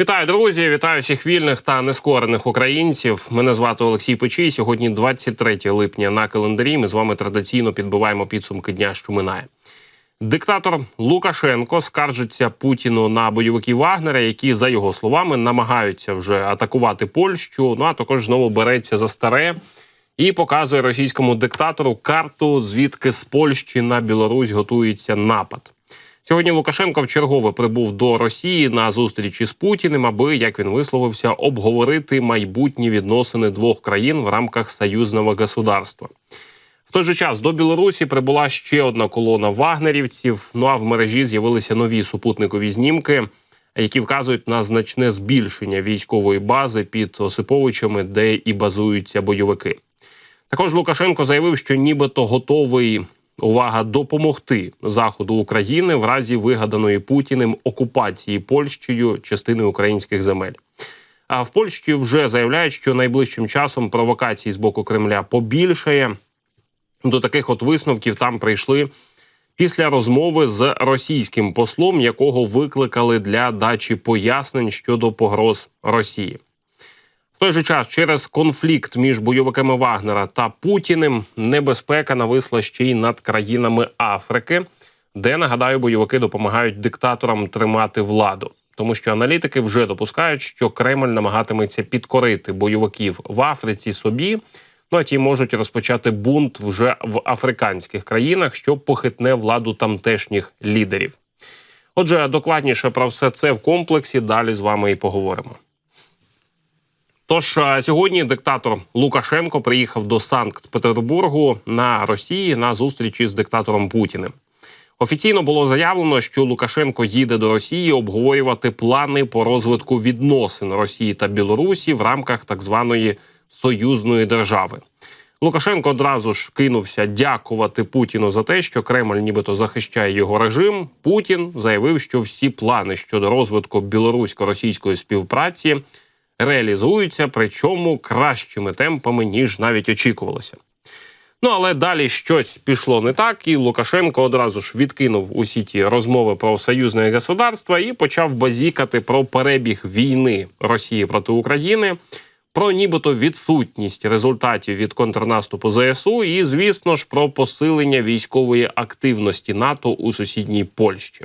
Вітаю, друзі! Вітаю всіх вільних та нескорених українців. Мене звати Олексій Печій. Сьогодні 23 липня на календарі. Ми з вами традиційно підбиваємо підсумки дня, що минає. Диктатор Лукашенко скаржиться Путіну на бойовиків Вагнера, які, за його словами, намагаються вже атакувати Польщу. Ну а також знову береться за старе і показує російському диктатору карту, звідки з Польщі на Білорусь готується напад. Сьогодні Лукашенко вчергове прибув до Росії на зустрічі з Путіним, аби як він висловився, обговорити майбутні відносини двох країн в рамках союзного государства. В той же час до Білорусі прибула ще одна колона вагнерівців. Ну а в мережі з'явилися нові супутникові знімки, які вказують на значне збільшення військової бази під Осиповичами, де і базуються бойовики. Також Лукашенко заявив, що нібито готовий увага допомогти заходу України в разі вигаданої Путіним окупації Польщею частини українських земель. А в Польщі вже заявляють, що найближчим часом провокацій з боку Кремля побільшає. До таких от висновків там прийшли після розмови з російським послом, якого викликали для дачі пояснень щодо погроз Росії. Той же час через конфлікт між бойовиками Вагнера та Путіним небезпека нависла ще й над країнами Африки, де нагадаю, бойовики допомагають диктаторам тримати владу. Тому що аналітики вже допускають, що Кремль намагатиметься підкорити бойовиків в Африці собі. Ну а ті можуть розпочати бунт вже в африканських країнах, що похитне владу тамтешніх лідерів. Отже, докладніше про все це в комплексі далі з вами і поговоримо. Тож а, сьогодні диктатор Лукашенко приїхав до Санкт-Петербургу на Росії на зустрічі з диктатором Путіним. Офіційно було заявлено, що Лукашенко їде до Росії обговорювати плани по розвитку відносин Росії та Білорусі в рамках так званої союзної держави. Лукашенко одразу ж кинувся дякувати Путіну за те, що Кремль нібито захищає його режим. Путін заявив, що всі плани щодо розвитку білорусько-російської співпраці реалізуються, причому кращими темпами ніж навіть очікувалося. Ну але далі щось пішло не так, і Лукашенко одразу ж відкинув усі ті розмови про союзне государство і почав базікати про перебіг війни Росії проти України, про нібито відсутність результатів від контрнаступу ЗСУ, і, звісно ж, про посилення військової активності НАТО у сусідній Польщі.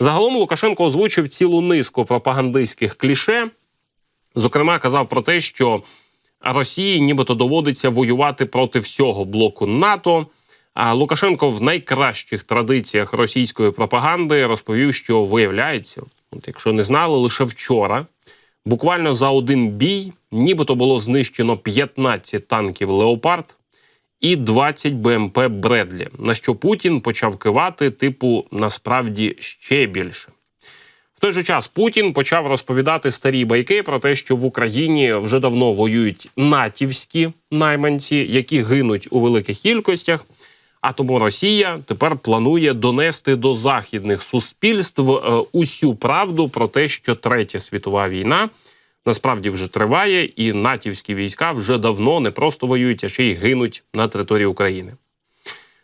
Загалом Лукашенко озвучив цілу низку пропагандистських кліше. Зокрема, казав про те, що Росії нібито доводиться воювати проти всього блоку НАТО. А Лукашенко в найкращих традиціях російської пропаганди розповів, що виявляється, от якщо не знали, лише вчора, буквально за один бій, нібито було знищено 15 танків Леопард і 20 БМП Бредлі. На що Путін почав кивати, типу, насправді ще більше. Той же час Путін почав розповідати старі байки про те, що в Україні вже давно воюють натівські найманці, які гинуть у великих кількостях. А тому Росія тепер планує донести до західних суспільств е, усю правду про те, що третя світова війна насправді вже триває, і натівські війська вже давно не просто воюють, а ще й гинуть на території України.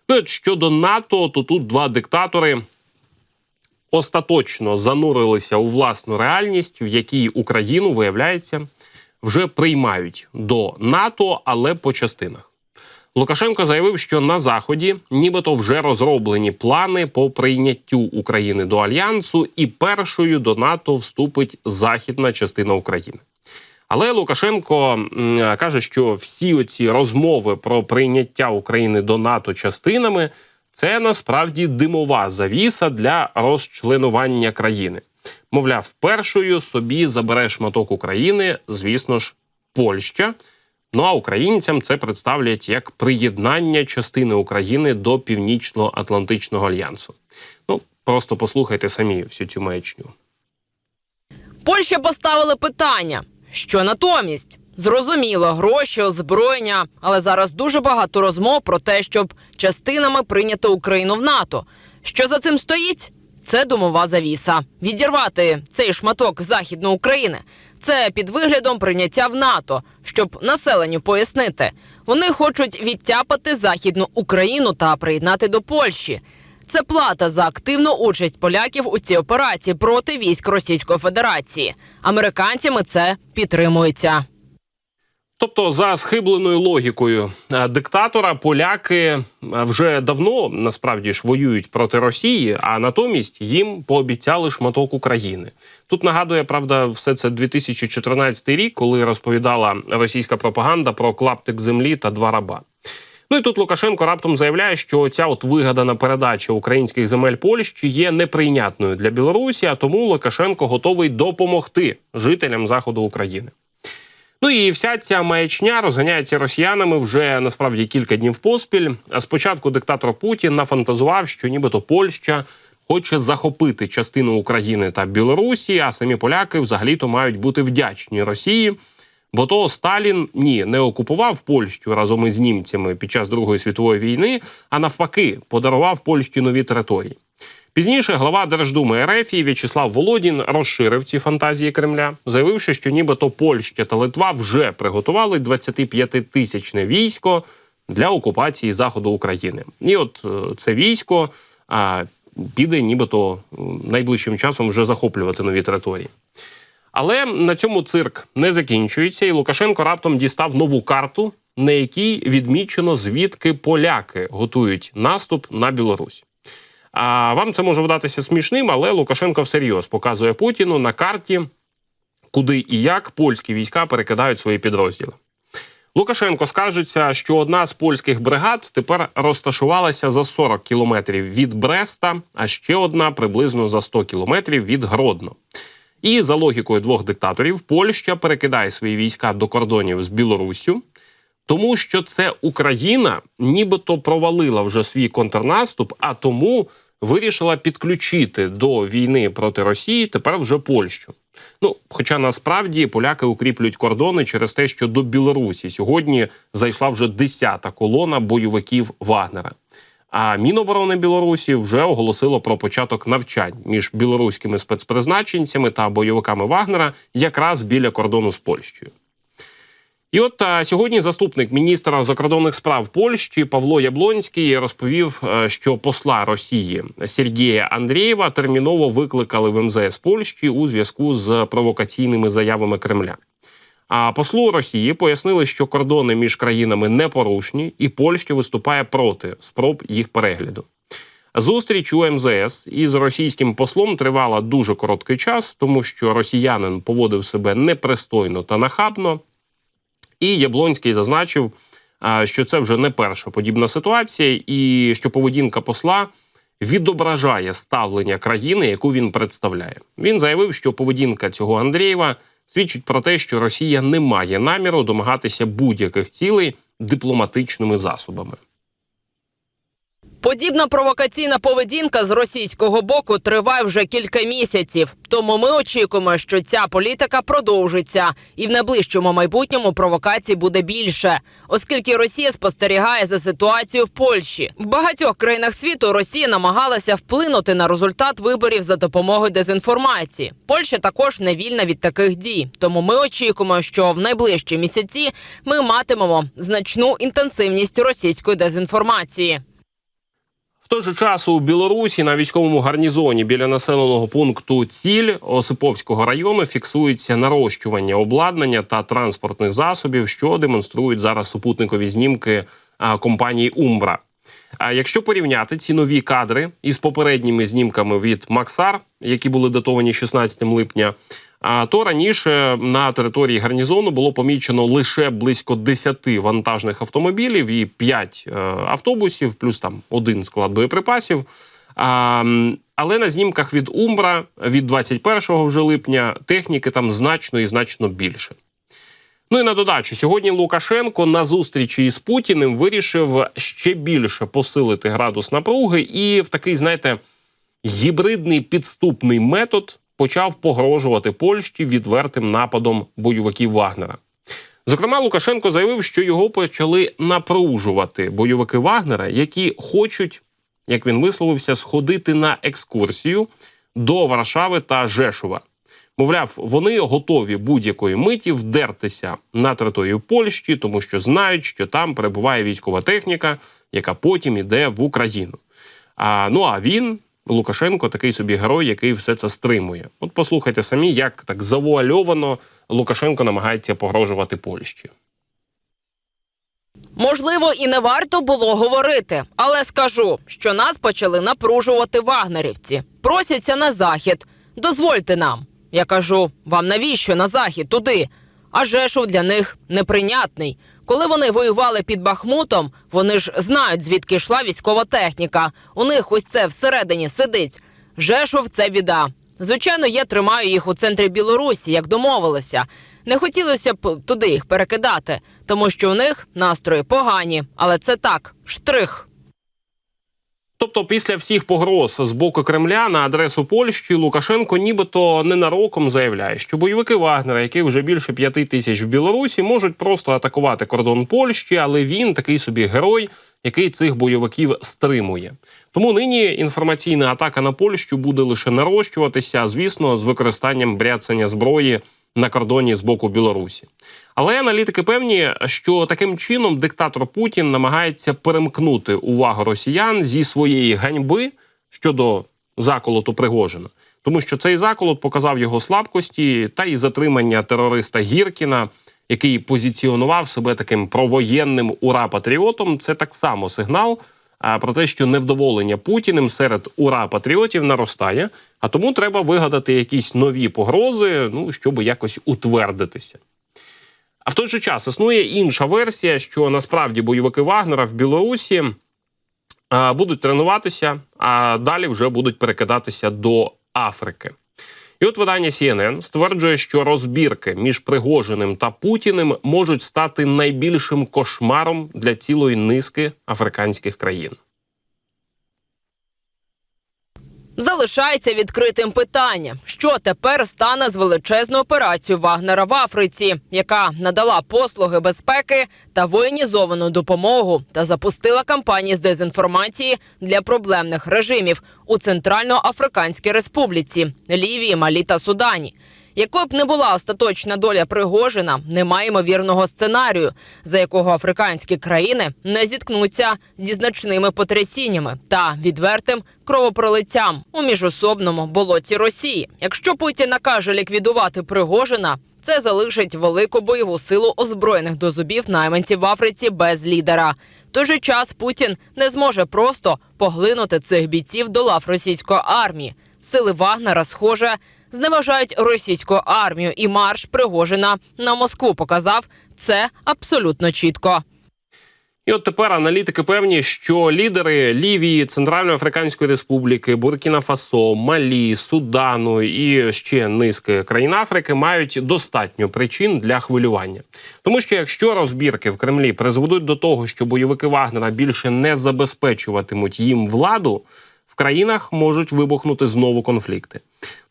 Ну щодо НАТО, то тут два диктатори остаточно занурилися у власну реальність, в якій Україну виявляється вже приймають до НАТО, але по частинах. Лукашенко заявив, що на заході нібито вже розроблені плани по прийняттю України до альянсу, і першою до НАТО вступить західна частина України. Але Лукашенко каже, що всі оці розмови про прийняття України до НАТО частинами це насправді димова завіса для розчленування країни. Мовляв, першою собі забере шматок України, звісно ж, Польща. Ну а українцям це представлять як приєднання частини України до Північно-Атлантичного альянсу. Ну просто послухайте самі всю цю маячню. Польща поставила питання: що натомість? Зрозуміло, гроші, озброєння, але зараз дуже багато розмов про те, щоб частинами прийняти Україну в НАТО. Що за цим стоїть? Це домова завіса. Відірвати цей шматок західної України. Це під виглядом прийняття в НАТО, щоб населенню пояснити. Вони хочуть відтяпати західну Україну та приєднати до Польщі. Це плата за активну участь поляків у цій операції проти військ Російської Федерації. Американцями це підтримується. Тобто, за схибленою логікою е, диктатора, поляки е, вже давно насправді ж воюють проти Росії, а натомість їм пообіцяли шматок України. Тут нагадує правда, все це 2014 рік, коли розповідала російська пропаганда про клаптик землі та два раба. Ну і тут Лукашенко раптом заявляє, що ця от вигадана передача українських земель Польщі є неприйнятною для Білорусі, а тому Лукашенко готовий допомогти жителям заходу України. Ну і вся ця маячня розганяється росіянами вже насправді кілька днів поспіль. А спочатку диктатор Путін нафантазував, що нібито Польща хоче захопити частину України та Білорусі, а самі поляки взагалі-то мають бути вдячні Росії. Бо то Сталін ні не окупував Польщу разом із німцями під час Другої світової війни, а навпаки, подарував Польщі нові території. Пізніше глава Держдуми РФ В'ячеслав Володін розширив ці фантазії Кремля, заявивши, що нібито Польща та Литва вже приготували 25-тисячне військо для окупації заходу України. І от е, це військо а, піде, нібито найближчим часом вже захоплювати нові території. Але на цьому цирк не закінчується, і Лукашенко раптом дістав нову карту, на якій відмічено звідки поляки готують наступ на Білорусь. А вам це може видатися смішним, але Лукашенко всерйоз показує Путіну на карті, куди і як польські війська перекидають свої підрозділи. Лукашенко скаржиться, що одна з польських бригад тепер розташувалася за 40 кілометрів від Бреста, а ще одна приблизно за 100 кілометрів від Гродно. І за логікою двох диктаторів, Польща перекидає свої війська до кордонів з Білоруссю, тому що це Україна нібито провалила вже свій контрнаступ, а тому вирішила підключити до війни проти Росії тепер вже Польщу. Ну, хоча насправді поляки укріплюють кордони через те, що до Білорусі сьогодні зайшла вже десята колона бойовиків Вагнера. А Міноборони Білорусі вже оголосило про початок навчань між білоруськими спецпризначенцями та бойовиками Вагнера якраз біля кордону з Польщею. І от а, сьогодні заступник міністра закордонних справ Польщі Павло Яблонський розповів, е, що посла Росії Сергія Андрієва терміново викликали в МЗС Польщі у зв'язку з провокаційними заявами Кремля. А послу Росії пояснили, що кордони між країнами непорушні, і Польща виступає проти спроб їх перегляду. Зустріч у МЗС із російським послом тривала дуже короткий час, тому що росіянин поводив себе непристойно та нахабно. І Яблонський зазначив, що це вже не перша подібна ситуація, і що поведінка посла відображає ставлення країни, яку він представляє. Він заявив, що поведінка цього Андрієва свідчить про те, що Росія не має наміру домагатися будь-яких цілей дипломатичними засобами. Подібна провокаційна поведінка з російського боку триває вже кілька місяців. Тому ми очікуємо, що ця політика продовжиться, і в найближчому майбутньому провокацій буде більше, оскільки Росія спостерігає за ситуацією в Польщі. В багатьох країнах світу Росія намагалася вплинути на результат виборів за допомогою дезінформації. Польща також не вільна від таких дій. Тому ми очікуємо, що в найближчі місяці ми матимемо значну інтенсивність російської дезінформації. Той же час у Білорусі на військовому гарнізоні біля населеного пункту Ціль Осиповського району фіксується нарощування обладнання та транспортних засобів, що демонструють зараз супутникові знімки компанії Умбра. А якщо порівняти ці нові кадри із попередніми знімками від Максар, які були датовані 16 липня, то раніше на території гарнізону було помічено лише близько 10 вантажних автомобілів і 5 е, автобусів, плюс там один склад боєприпасів. А, але на знімках від Умбра від 21 вже липня техніки там значно і значно більше. Ну і на додачу, сьогодні Лукашенко на зустрічі із Путіним вирішив ще більше посилити градус напруги і в такий, знаєте, гібридний підступний метод почав погрожувати Польщі відвертим нападом бойовиків Вагнера. Зокрема, Лукашенко заявив, що його почали напружувати бойовики Вагнера, які хочуть, як він висловився, сходити на екскурсію до Варшави та Жешува. Мовляв, вони готові будь-якої миті вдертися на територію Польщі, тому що знають, що там перебуває військова техніка, яка потім іде в Україну. А, ну а він, Лукашенко, такий собі герой, який все це стримує. От послухайте самі, як так завуальовано Лукашенко намагається погрожувати Польщі. Можливо, і не варто було говорити, але скажу, що нас почали напружувати вагнерівці. Просяться на захід. Дозвольте нам. Я кажу, вам навіщо на захід туди? А Жешув для них неприйнятний. Коли вони воювали під Бахмутом, вони ж знають, звідки йшла військова техніка. У них ось це всередині сидить. Жешов це біда. Звичайно, я тримаю їх у центрі Білорусі, як домовилися. Не хотілося б туди їх перекидати, тому що у них настрої погані, але це так, штрих. Тобто, після всіх погроз з боку Кремля на адресу Польщі Лукашенко нібито ненароком заявляє, що бойовики Вагнера, яких вже більше п'яти тисяч в Білорусі, можуть просто атакувати кордон Польщі, але він такий собі герой, який цих бойовиків стримує. Тому нині інформаційна атака на Польщу буде лише нарощуватися, звісно, з використанням бряцання зброї на кордоні з боку Білорусі. Але аналітики певні, що таким чином диктатор Путін намагається перемкнути увагу росіян зі своєї ганьби щодо заколоту Пригожина. Тому що цей заколот показав його слабкості та й затримання терориста Гіркіна, який позиціонував себе таким провоєнним ура-патріотом. Це так само сигнал про те, що невдоволення Путіним серед ура-патріотів наростає, а тому треба вигадати якісь нові погрози, ну щоб якось утвердитися. А в той же час існує інша версія, що насправді бойовики Вагнера в Білорусі а, будуть тренуватися, а далі вже будуть перекидатися до Африки. І от видання CNN стверджує, що розбірки між Пригожиним та Путіним можуть стати найбільшим кошмаром для цілої низки африканських країн. Залишається відкритим питання, що тепер стане з величезною операцією Вагнера в Африці, яка надала послуги безпеки та воєнізовану допомогу та запустила кампанії з дезінформації для проблемних режимів у Центральноафриканській Республіці, Лівії, Малі та Судані. Якою б не була остаточна доля Пригожина, немає ймовірного сценарію, за якого африканські країни не зіткнуться зі значними потрясіннями та відвертим кровопролиттям у міжособному болоті Росії. Якщо Путін накаже ліквідувати Пригожина, це залишить велику бойову силу озброєних до зубів найманців в Африці без лідера. В той же час Путін не зможе просто поглинути цих бійців до лав російської армії. Сили Вагнера, схоже, зневажають російську армію, і марш Пригожина на Москву показав це абсолютно чітко. І от тепер аналітики певні, що лідери Лівії, Центральноафриканської Республіки, Буркіна Фасо, Малі, Судану і ще низки країн Африки мають достатньо причин для хвилювання. Тому що якщо розбірки в Кремлі призведуть до того, що бойовики Вагнера більше не забезпечуватимуть їм владу, країнах можуть вибухнути знову конфлікти.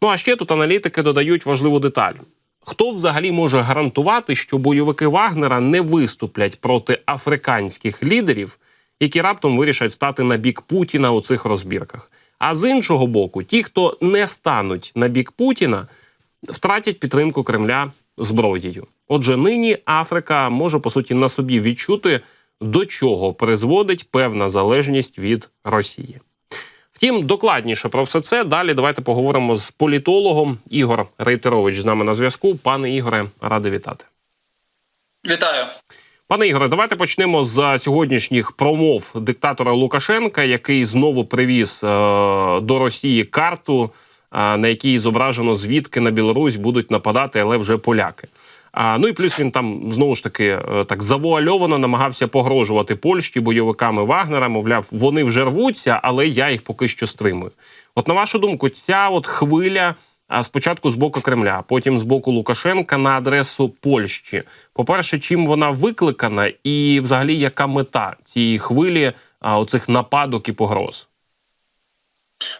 Ну а ще тут аналітики додають важливу деталь. Хто взагалі може гарантувати, що бойовики Вагнера не виступлять проти африканських лідерів, які раптом вирішать стати на бік Путіна у цих розбірках? А з іншого боку, ті, хто не стануть на бік Путіна, втратять підтримку Кремля зброєю. Отже, нині Африка може по суті на собі відчути, до чого призводить певна залежність від Росії. Втім, докладніше про все це далі давайте поговоримо з політологом Ігор Рейтерович з нами на зв'язку. Пане Ігоре, радий вітати. Вітаю. Пане Ігоре, давайте почнемо з сьогоднішніх промов диктатора Лукашенка, який знову привіз е, до Росії карту, е, на якій зображено звідки на Білорусь будуть нападати, але вже поляки. А ну і плюс він там знову ж таки е, так завуальовано намагався погрожувати Польщі бойовиками Вагнера. Мовляв, вони вже рвуться, але я їх поки що стримую. От на вашу думку, ця от хвиля. А спочатку з боку Кремля, потім з боку Лукашенка на адресу Польщі. По-перше, чим вона викликана, і взагалі яка мета цієї хвилі оцих нападок і погроз?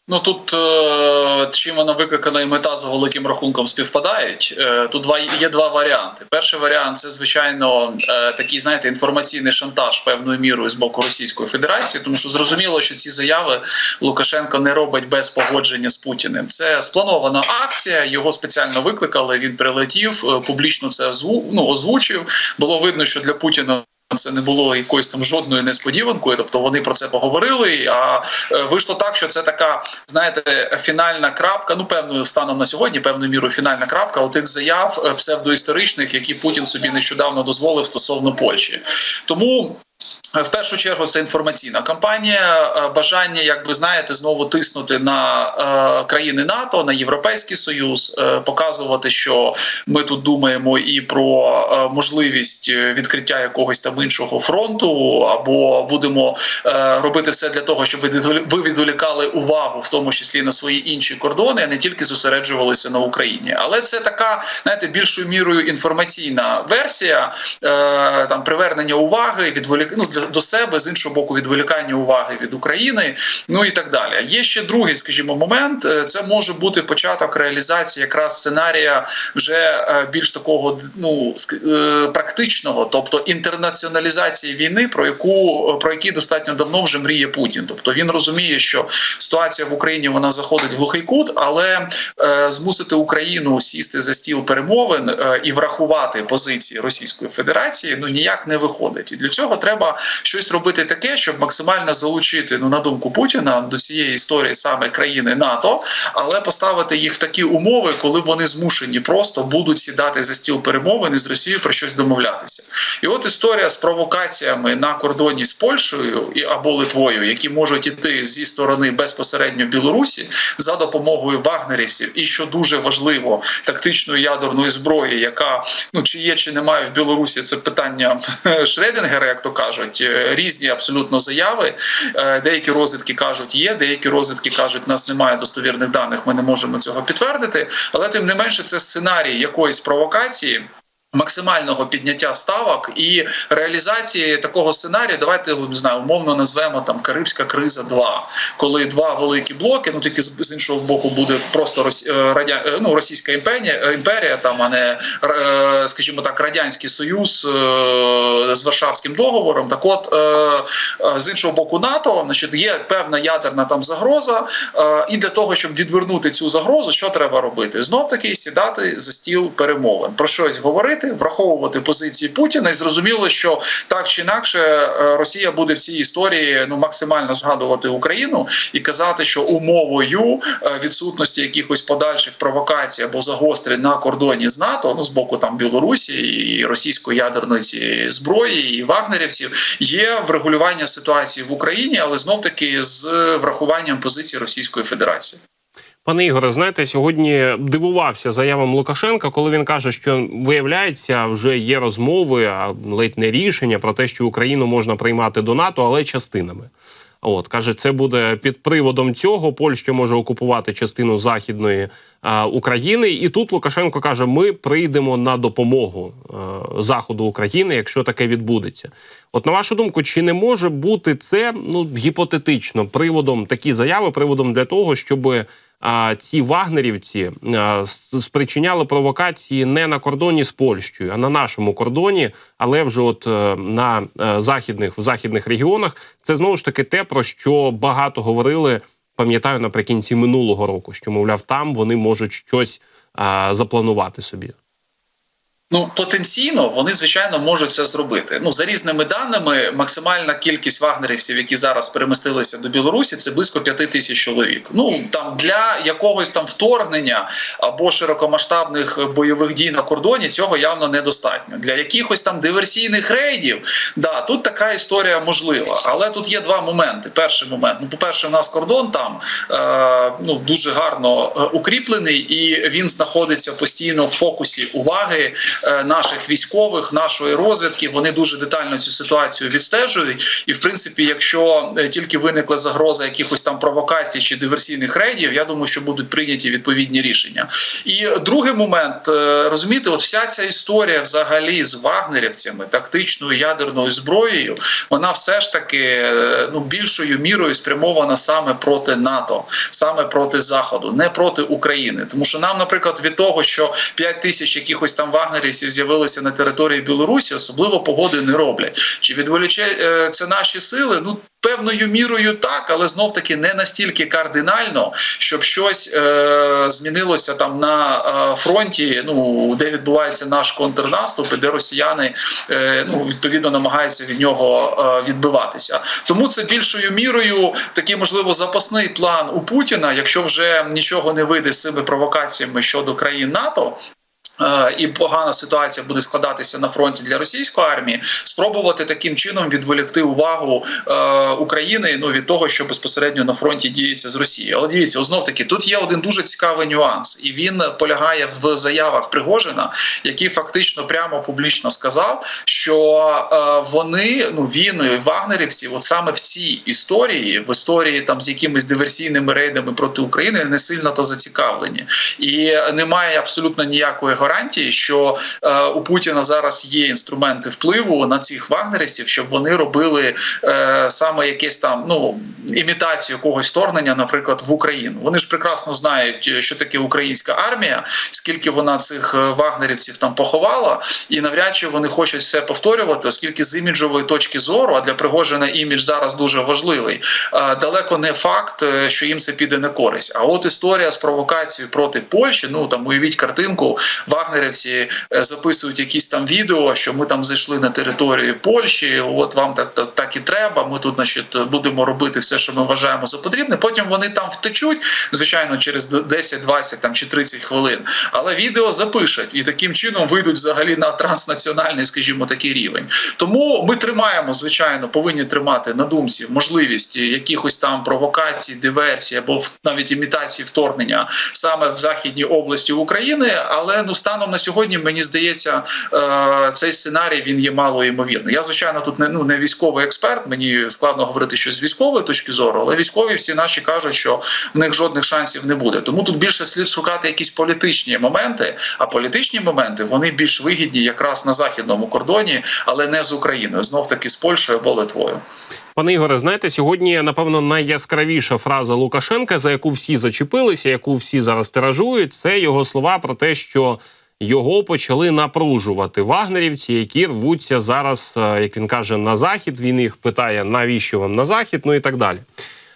Ну тут е, чим вона викликана і мета за великим рахунком співпадають. Е, тут є два варіанти. Перший варіант це звичайно е, такий, знаєте, інформаційний шантаж певною мірою з боку Російської Федерації, тому що зрозуміло, що ці заяви Лукашенко не робить без погодження з Путіним. Це спланована акція. Його спеціально викликали. Він прилетів, публічно це ну, озвучив. Було видно, що для Путіна. Це не було якоюсь там жодною несподіванкою. Тобто вони про це поговорили. А е, вийшло так, що це така, знаєте, фінальна крапка. Ну, певною станом на сьогодні, певною мірою фінальна крапка у тих заяв е, псевдоісторичних, які Путін собі нещодавно дозволив стосовно Польщі. Тому. В першу чергу це інформаційна кампанія, е, бажання, як ви знаєте, знову тиснути на е, країни НАТО, на Європейський Союз, е, показувати, що ми тут думаємо і про можливість відкриття якогось там іншого фронту, або будемо робити все для того, щоб ви відволікали увагу, в тому числі на свої інші кордони, а не тільки зосереджувалися на Україні. Але це така, знаєте, більшою мірою інформаційна версія там привернення уваги, відволік... ну, для до себе з іншого боку, відволікання уваги від України, ну і так далі. Є ще другий, скажімо, момент. Е, Це може бути початок реалізації якраз сценарія вже е, більш такого ну е, практичного, тобто інтернаціоналізації війни, про яку про які достатньо давно вже мріє Путін. Тобто він розуміє, що ситуація в Україні вона заходить в глухий кут, але змусити Україну сісти за стіл перемовин і врахувати позиції Російської Федерації ну ніяк не виходить. І для цього треба щось робити таке, щоб максимально залучити ну на думку Путіна до цієї історії саме країни НАТО, але поставити їх в такі умови, коли вони змушені просто будуть сідати за стіл перемовин і з Росією про щось домовлятися. І от історія з провокаціями на кордоні з Польщею і або Литвою, які можуть іти зі сторони безпосередньо Білорусі за допомогою вагнерівців, і що дуже важливо, тактичної ядерної зброї, яка ну чи є, чи немає в Білорусі, це питання Шредінгера, як то кажуть, Е, різні абсолютно заяви. Е, Деякі розвідки кажуть, є, деякі розвідки кажуть, у нас немає достовірних даних, ми не можемо цього підтвердити. Але тим не менше, це сценарій якоїсь провокації. Максимального підняття ставок і реалізації такого сценарію, давайте не знаю, умовно назвемо там Карибська криза 2 коли два великі блоки, ну тільки з, іншого боку буде просто Рос, е, е, ну, Російська імперія, імперія, там а не е, скажімо так, радянський союз е, з Варшавським договором. Так, от е, е, з іншого боку, НАТО, значить, є певна ядерна там загроза, е, і для того, щоб відвернути цю загрозу, що треба робити? Знов таки сідати за стіл перемовин, про щось говорити, враховувати позиції Путіна, і зрозуміло, що так чи інакше е, Росія буде в цій історії ну максимально згадувати Україну і казати, що умовою е, відсутності якихось подальших провокацій або загострень на кордоні з НАТО, ну з боку там Білорусі і російської ядерної зброї і вагнерівців, є врегулювання ситуації в Україні, але знов таки з врахуванням позиції Російської Федерації. Пане Ігоре, знаєте, сьогодні дивувався заявам Лукашенка, коли він каже, що виявляється, вже є розмови, а ледь не рішення про те, що Україну можна приймати до НАТО, але частинами. От каже, це буде під приводом цього. Польща може окупувати частину західної а, України. І тут Лукашенко каже: ми прийдемо на допомогу а, заходу України, якщо таке відбудеться. От на вашу думку, чи не може бути це ну гіпотетично приводом такі заяви, приводом для того, щоб ці вагнерівці спричиняли провокації не на кордоні з Польщею, а на нашому кордоні, але вже от е, на е, західних в західних регіонах це знову ж таки те, про що багато говорили. Пам'ятаю наприкінці минулого року, що мовляв, там вони можуть щось запланувати собі. Ну потенційно вони звичайно можуть це зробити. Ну за різними даними, максимальна кількість вагнерівців, які зараз перемістилися до Білорусі, це близько п'яти тисяч чоловік. Ну там для якогось там вторгнення або широкомасштабних бойових дій на кордоні цього явно недостатньо. Для якихось там диверсійних рейдів, да, тут така історія можлива. Але тут є два моменти. Перший момент: ну, по перше, у нас кордон там е, ну дуже гарно е, укріплений, і він знаходиться постійно в фокусі уваги наших військових, нашої розвідки. Вони дуже детально цю ситуацію відстежують. І в принципі, якщо е, тільки виникла загроза якихось там провокацій чи диверсійних рейдів, я думаю, що будуть прийняті відповідні рішення. І другий момент е, розумієте, от вся ця історія взагалі з вагнерівцями, тактичною ядерною зброєю, вона все ж таки е, ну більшою мірою спрямована саме проти НАТО, саме проти Заходу, не проти України. Тому що нам, наприклад, від того, що 5 тисяч якихось там вагнерівців вагнерівців з'явилися на території Білорусі, особливо погоди не роблять. Чи відволіче е, це наші сили? Ну певною мірою так, але знов таки не настільки кардинально, щоб щось е, змінилося там на е, фронті, ну де відбувається наш контрнаступ, і де росіяни е, ну відповідно намагаються від нього е, відбиватися. Тому це більшою мірою такий можливо запасний план у Путіна, якщо вже нічого не вийде з цими провокаціями щодо країн НАТО. Е, І погана ситуація буде складатися на фронті для російської армії. Спробувати таким чином відволікти увагу е, України ну від того, що безпосередньо на фронті діється з Росією. Але дивіться, знов таки тут є один дуже цікавий нюанс, і він полягає в заявах Пригожина, який фактично прямо публічно сказав, що е, вони ну він і вагнерівці, от саме в цій історії, в історії там з якимись диверсійними рейдами проти України, не сильно то зацікавлені, і немає абсолютно ніякої гарантії, що е, у Путіна зараз є інструменти впливу на цих вагнерівців, щоб вони робили е, саме якесь там ну імітацію якогось вторгнення, наприклад, в Україну. Вони ж прекрасно знають, що таке українська армія, скільки вона цих е, вагнерівців там поховала, і навряд чи вони хочуть все повторювати, оскільки з іміджової точки зору, а для Пригожина імідж зараз дуже важливий. е, Далеко не факт, е, що їм це піде на користь. А от історія з провокацією проти Польщі, ну там уявіть картинку, вагнерівці е, записують якісь там відео, що ми там зайшли на територію Польщі. От вам так, так, так і треба. Ми тут, значить, будемо робити все, що ми вважаємо за потрібне. Потім вони там втечуть, звичайно, через 10, 20 там чи 30 хвилин. Але відео запишуть і таким чином вийдуть взагалі на транснаціональний, скажімо, такий рівень. Тому ми тримаємо, звичайно, повинні тримати на думці можливість якихось там провокацій, диверсій або навіть імітації вторгнення саме в західній області України. Але ну станом на сьогодні мені здається, е, цей сценарій він є мало ймовірний. Я звичайно тут не ну не військовий експерт. Мені складно говорити щось з військової точки зору, але військові всі наші кажуть, що в них жодних шансів не буде. Тому тут більше слід шукати якісь політичні моменти. А політичні моменти вони більш вигідні якраз на західному кордоні, але не з Україною, знов таки з Польщею або Литвою. Пане Ігоре, знаєте, сьогодні напевно найяскравіша фраза Лукашенка, за яку всі зачепилися, яку всі зараз тиражують, це його слова про те, що його почали напружувати вагнерівці, які рвуться зараз, е, як він каже, на захід. Він їх питає, навіщо вам на захід, ну і так далі.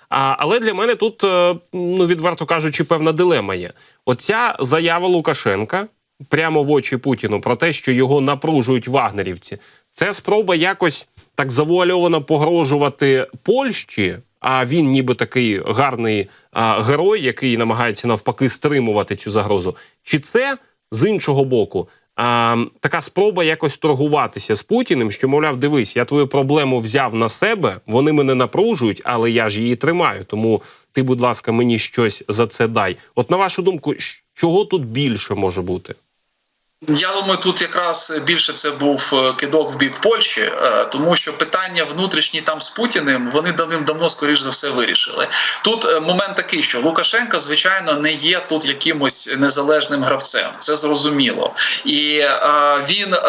А, але для мене тут, е, ну відверто кажучи, певна дилема є. Оця заява Лукашенка прямо в очі Путіну про те, що його напружують вагнерівці, це спроба якось так завуальовано погрожувати Польщі. А він, ніби такий гарний а, герой, який намагається навпаки стримувати цю загрозу. Чи це з іншого боку а, така спроба якось торгуватися з Путіним, що мовляв, дивись, я твою проблему взяв на себе, вони мене напружують, але я ж її тримаю. Тому ти, будь ласка, мені щось за це дай. От на вашу думку, чого тут більше може бути? Я думаю, тут якраз більше це був е, кидок в бік Польщі, е, тому що питання внутрішні там з Путіним вони давним-давно скоріш за все вирішили. Тут е, момент такий, що Лукашенко, звичайно, не є тут якимось незалежним гравцем. Це зрозуміло, і е, він е,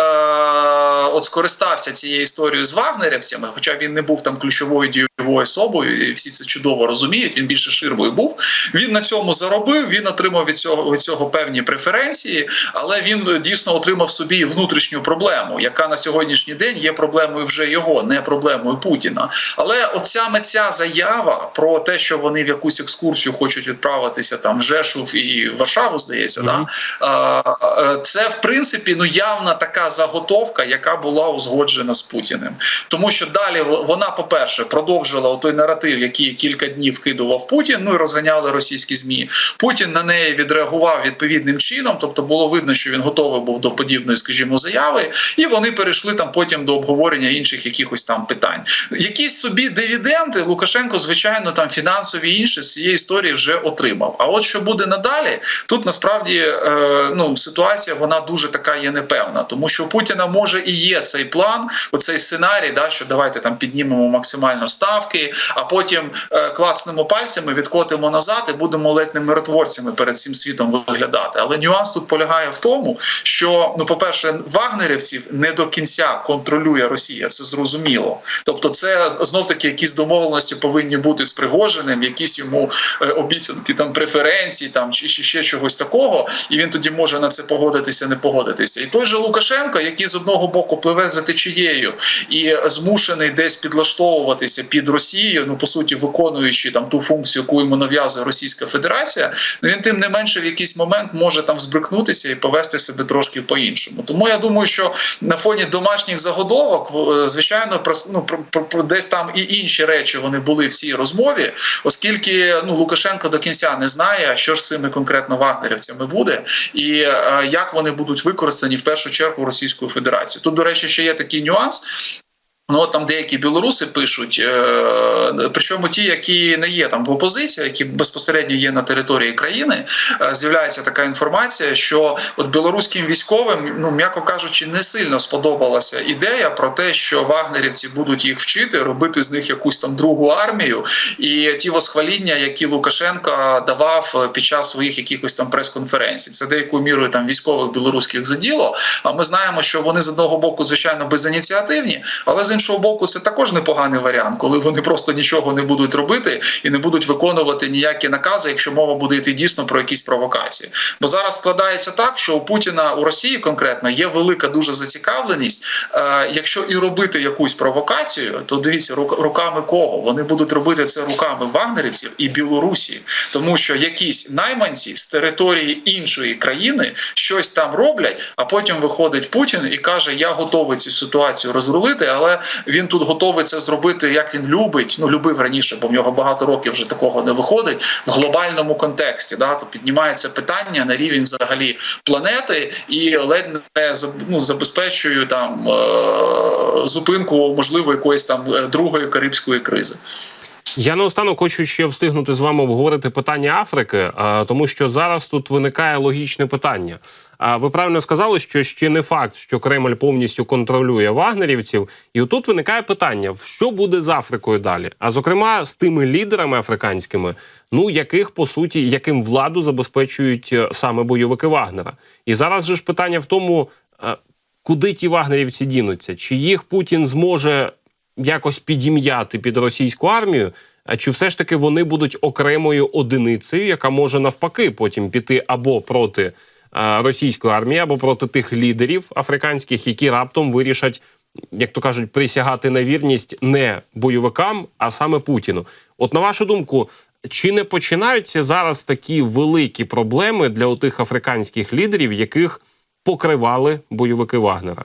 от скористався цією історією з вагнерівцями, хоча він не був там ключовою дієвою особою, і всі це чудово розуміють. Він більше ширмою був. Він на цьому заробив. Він отримав від цього від цього певні преференції, але він дійсно отримав собі внутрішню проблему, яка на сьогоднішній день є проблемою вже його, не проблемою Путіна. Але от саме ця заява про те, що вони в якусь екскурсію хочуть відправитися там в Жешув і в Варшаву, здається, Мгм. да е, це в принципі ну явна така заготовка, яка була узгоджена з Путіним. Тому що далі вона, по-перше, продовжила той наратив, який кілька днів вкидував Путін. Ну і розганяли російські змі. Путін на неї відреагував відповідним чином, тобто було видно, що він готовий був до подібної, скажімо, заяви, і вони перейшли там потім до обговорення інших якихось там питань. Якісь собі дивіденди Лукашенко, звичайно, там фінансові і інші з цієї історії вже отримав. А от що буде надалі, тут насправді е, ну ситуація вона дуже така є непевна, тому що у Путіна може і є цей план, оцей сценарій, да, що давайте там піднімемо максимально ставки, а потім е, клацнемо пальцями, відкотимо назад і будемо ледь не миротворцями перед всім світом виглядати. Але нюанс тут полягає в тому, що ну, по-перше, вагнерівців не до кінця контролює Росія. Це зрозуміло. Тобто, це знов таки якісь домовленості повинні бути з Пригожиним, якісь йому е, обіцянки там преференцій, там чи ще чогось такого, і він тоді може на це погодитися, не погодитися. І той же Лукашенко, який з одного боку пливе за течією і змушений десь підлаштовуватися під Росію, ну по суті, виконуючи там ту функцію, яку йому нав'язує Російська Федерація, ну він тим не менше в якийсь момент може там збрикнутися і повести себе трошки по-іншому. Тому я думаю, що на фоні домашніх загодовок, е, звичайно, ну, десь там і інші речі вони були в цій розмові, оскільки ну Лукашенко до кінця не знає, що ж з цими конкретно вагнерівцями буде, і е, як вони будуть використані в першу чергу Російською Федерацією. Тут, до речі, ще є такий нюанс. Ну от там деякі білоруси пишуть, е, причому ті, які не є там в опозиції, які безпосередньо є на території країни, е, з'являється така інформація, що от білоруським військовим, ну м'яко кажучи, не сильно сподобалася ідея про те, що вагнерівці будуть їх вчити, робити з них якусь там другу армію, і ті восхваління, які Лукашенко давав під час своїх якихось там прес-конференцій, це деякою мірою там військових білоруських заділо. А ми знаємо, що вони з одного боку, звичайно, безініціативні, але з іншого боку, це також непоганий варіант, коли вони просто нічого не будуть робити і не будуть виконувати ніякі накази, якщо мова буде йти дійсно про якісь провокації. Бо зараз складається так, що у Путіна у Росії конкретно є велика дуже зацікавленість. Е, якщо і робити якусь провокацію, то дивіться, рук- руками кого вони будуть робити це руками вагнерівців і Білорусі, тому що якісь найманці з території іншої країни щось там роблять, а потім виходить Путін і каже: Я готовий цю ситуацію розрулити, але він тут готовий це зробити, як він любить. Ну любив раніше, бо в нього багато років вже такого не виходить в глобальному контексті. Да, то піднімається питання на рівень взагалі планети і ледь не ну, забезпечує там е- зупинку можливо якоїсь там е, другої карибської кризи. Я наостанок хочу ще встигнути з вами обговорити питання Африки, тому що зараз тут виникає логічне питання. А ви правильно сказали, що ще не факт, що Кремль повністю контролює вагнерівців, і отут виникає питання: що буде з Африкою далі? А зокрема, з тими лідерами африканськими, ну яких по суті яким владу забезпечують е, саме бойовики Вагнера. І зараз же ж питання в тому, е, куди ті вагнерівці дінуться, чи їх Путін зможе якось підім'яти під російську армію, а чи все ж таки вони будуть окремою одиницею, яка може навпаки потім піти або проти російської армії, або проти тих лідерів африканських, які раптом вирішать, як то кажуть, присягати на вірність не бойовикам, а саме Путіну. От на вашу думку, чи не починаються зараз такі великі проблеми для отих африканських лідерів, яких покривали бойовики Вагнера?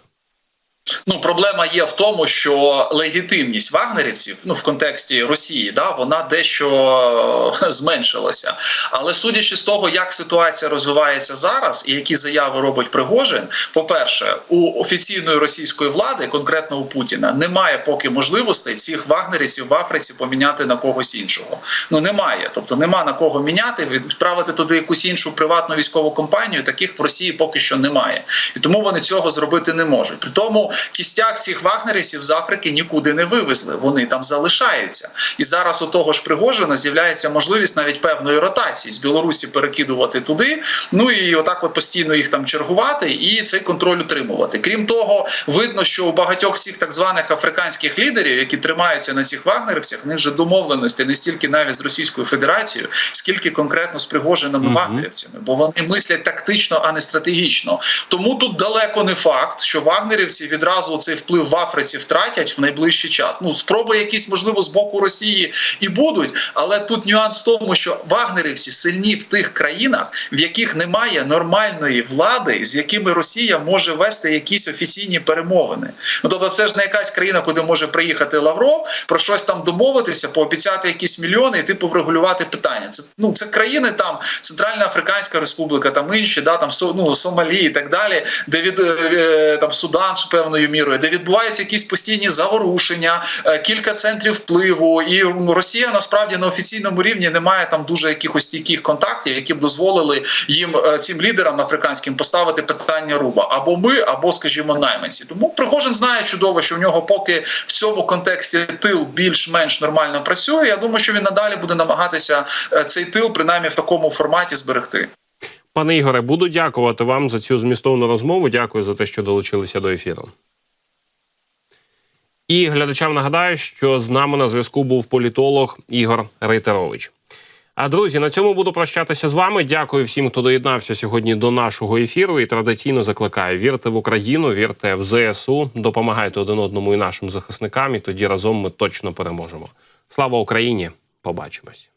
Ну, проблема є в тому, що легітимність вагнерівців, ну в контексті Росії, да, вона дещо е, зменшилася. Але судячи з того, як ситуація розвивається зараз, і які заяви робить Пригожин, по-перше, у офіційної російської влади, конкретно у Путіна, немає поки можливостей цих вагнерівців в Африці поміняти на когось іншого. Ну немає, тобто нема на кого міняти, відправити туди якусь іншу приватну військову компанію. Таких в Росії поки що немає, і тому вони цього зробити не можуть. При тому кістяк цих вагнерівців з Африки нікуди не вивезли. Вони там залишаються. І зараз у того ж Пригожина з'являється можливість навіть певної ротації з Білорусі перекидувати туди. Ну і отак, от постійно їх там чергувати і цей контроль утримувати. Крім того, видно, що у багатьох цих так званих африканських лідерів, які тримаються на цих вагнерівцях, в них же домовленості не стільки навіть з Російською Федерацією, скільки конкретно з Пригожиними Мгм. вагнерівцями, бо вони мислять тактично, а не стратегічно. Тому тут далеко не факт, що вагнерівці відразу цей вплив в Африці втратять в найближчий час. Ну спроби якісь можливо з боку Росії і будуть, але тут нюанс в тому, що вагнерівці сильні в тих країнах, в яких немає нормальної влади, з якими Росія може вести якісь офіційні перемовини. Ну тобто, це ж не якась країна, куди може приїхати Лавров, про щось там домовитися, пообіцяти якісь мільйони і типу врегулювати питання. Це ну це країни там Центральна Африканська Республіка, там інші, да там ну, Сомалі і так далі, де від е, е, там Судан, певно певною мірою, де відбуваються якісь постійні заворушення, е, кілька центрів впливу, і Росія насправді на офіційному рівні не має там дуже якихось стійких контактів, які б дозволили їм е, цим лідерам африканським поставити питання руба або ми, або, скажімо, найманці. Тому Пригожин знає чудово, що в нього поки в цьому контексті тил більш-менш нормально працює. Я думаю, що він надалі буде намагатися е, цей тил принаймні в такому форматі зберегти. Пане Ігоре, буду дякувати вам за цю змістовну розмову. Дякую за те, що долучилися до ефіру. І глядачам нагадаю, що з нами на зв'язку був політолог Ігор Рейтерович. А друзі, на цьому буду прощатися з вами. Дякую всім, хто доєднався сьогодні до нашого ефіру. І традиційно закликаю: вірте в Україну, вірте в ЗСУ, допомагайте один одному і нашим захисникам. І тоді разом ми точно переможемо. Слава Україні! Побачимось.